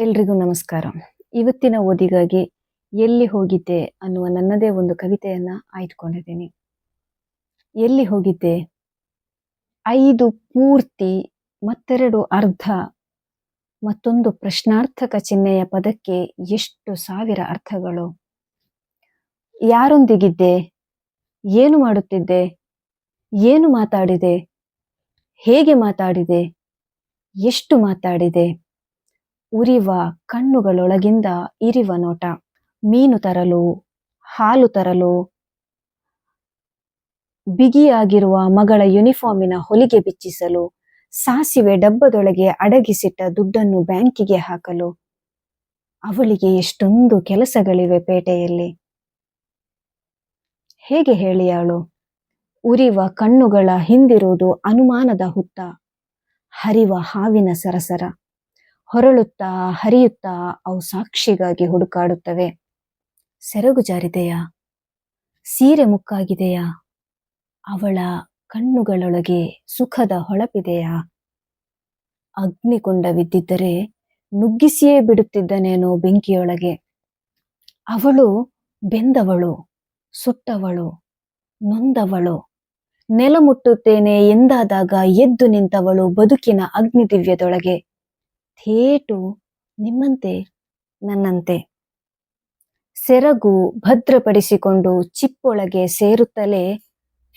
ಎಲ್ರಿಗೂ ನಮಸ್ಕಾರ. ಇವತ್ತಿನ ಓದಿಗಾಗಿ ಎಲ್ಲಿ ಹೋಗಿದ್ದೆ ಅನ್ನುವ ನನ್ನದೇ ಒಂದು ಕವಿತೆಯನ್ನು ಆಯ್ದುಕೊಂಡಿದ್ದೀನಿ. ಎಲ್ಲಿ ಹೋಗಿದ್ದೆ? ಐದು ಪೂರ್ತಿ, ಮತ್ತೆರಡು ಅರ್ಧ, ಮತ್ತೊಂದು ಪ್ರಶ್ನಾರ್ಥಕ ಚಿಹ್ನೆಯ ಪದಕ್ಕೆ ಎಷ್ಟು ಸಾವಿರ ಅರ್ಥಗಳು? ಯಾರೊಂದಿಗಿದ್ದೆ? ಏನು ಮಾಡುತ್ತಿದ್ದೆ? ಏನು ಮಾತಾಡಿದೆ? ಹೇಗೆ ಮಾತಾಡಿದೆ? ಎಷ್ಟು ಮಾತಾಡಿದೆ? ಉರಿವ ಕಣ್ಣುಗಳೊಳಗಿಂದ ಇರಿವ ನೋಟ. ಮೀನು ತರಲು, ಹಾಲು ತರಲು, ಬಿಗಿಯಾಗಿರುವ ಮಗಳ ಯೂನಿಫಾರ್ಮಿನ ಹೊಲಿಗೆ ಬಿಚ್ಚಿಸಲು, ಸಾಸಿವೆ ಡಬ್ಬದೊಳಗೆ ಅಡಗಿಸಿಟ್ಟ ದುಡ್ಡನ್ನು ಬ್ಯಾಂಕಿಗೆ ಹಾಕಲು. ಅವಳಿಗೆ ಎಷ್ಟೊಂದು ಕೆಲಸಗಳಿವೆ ಪೇಟೆಯಲ್ಲಿ. ಹೇಗೆ ಹೇಳಿಯಾಳು? ಉರಿವ ಕಣ್ಣುಗಳ ಹಿಂದಿರುವುದು ಅನುಮಾನದ ಹುತ್ತ. ಹರಿವ ಹಾವಿನ ಸರಸರ. ಹೊರಳುತ್ತಾ, ಹರಿಯುತ್ತಾ ಅವು ಸಾಕ್ಷಿಗಾಗಿ ಹುಡುಕಾಡುತ್ತವೆ. ಸೆರಗು ಜಾರಿದೆಯಾ? ಸೀರೆ ಮುಕ್ಕಾಗಿದೆಯಾ? ಅವಳ ಕಣ್ಣುಗಳೊಳಗೆ ಸುಖದ ಹೊಳಪಿದೆಯಾ? ಅಗ್ನಿಕೊಂಡ ಬಿದ್ದಿದ್ದರೆ ನುಗ್ಗಿಸಿಯೇ ಬಿಡುತ್ತಿದ್ದನೇನೋ ಬೆಂಕಿಯೊಳಗೆ. ಅವಳು ಬೆಂದವಳು, ಸುಟ್ಟವಳು, ನೊಂದವಳು. ನೆಲ ಮುಟ್ಟುತ್ತೇನೆ ಎಂದಾದಾಗ ಎದ್ದು ನಿಂತವಳು ಬದುಕಿನ ಅಗ್ನಿದಿವ್ಯದೊಳಗೆ. ಥೇಟು ನಿಮ್ಮಂತೆ, ನನ್ನಂತೆ. ಸೆರಗು ಭದ್ರಪಡಿಸಿಕೊಂಡು ಚಿಪ್ಪೊಳಗೆ ಸೇರುತ್ತಲೇ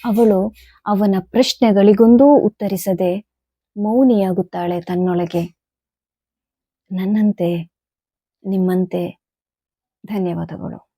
ಅವಳು ಅವನ ಪ್ರಶ್ನೆಗಳಿಗೊಂದೂ ಉತ್ತರಿಸದೆ ಮೌನಿಯಾಗುತ್ತಾಳೆ ತನ್ನೊಳಗೆ. ನನ್ನಂತೆ, ನಿಮ್ಮಂತೆ. ಧನ್ಯವಾದಗಳು.